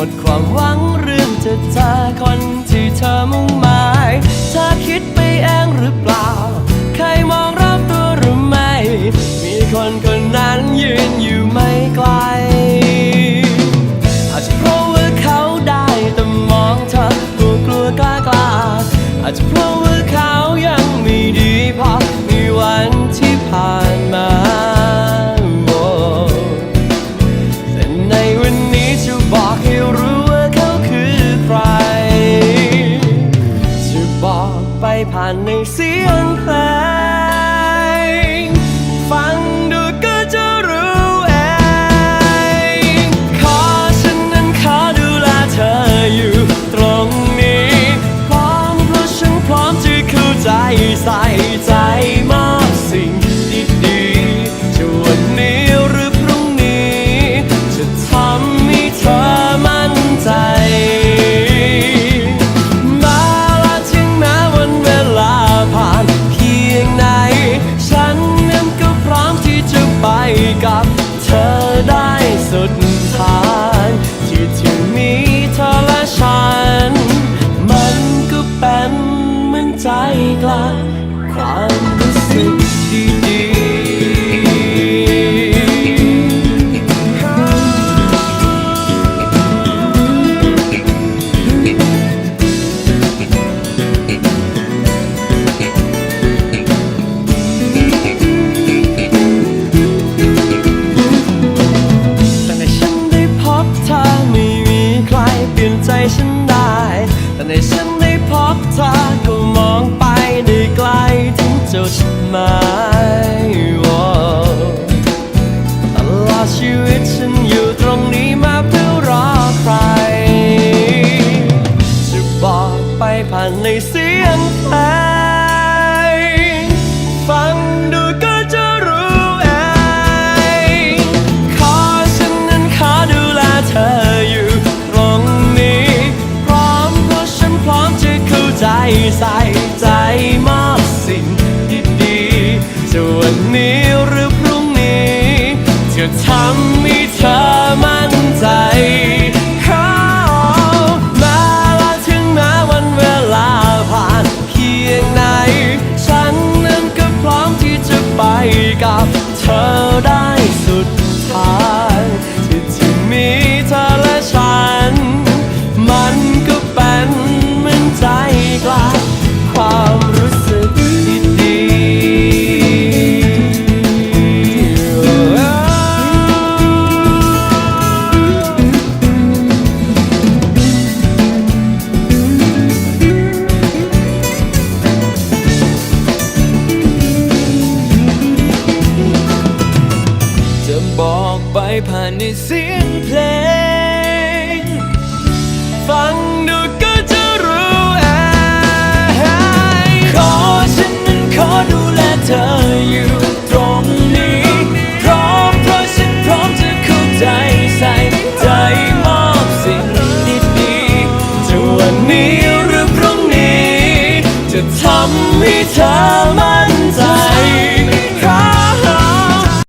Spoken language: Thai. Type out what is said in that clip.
หมดความหวังเรื่องจะเจอคนที่เธอมุ่งมา 잊혀진 말. วันนี้หรือพรุ่งนี้จะทำให้เธอมั่นใจ ไปผ่านในเสียงเพลง ฟังดูก็จะรู้ไอขอฉันนั้นขอดูแลเธออยู่ตรงนี้ พร้อมเพราะฉันพร้อมจะเข้าใจใส่ใจมอบสิ่งดีๆจะวันนี้หรือพรุ่งนี้ จะทำให้เธอมา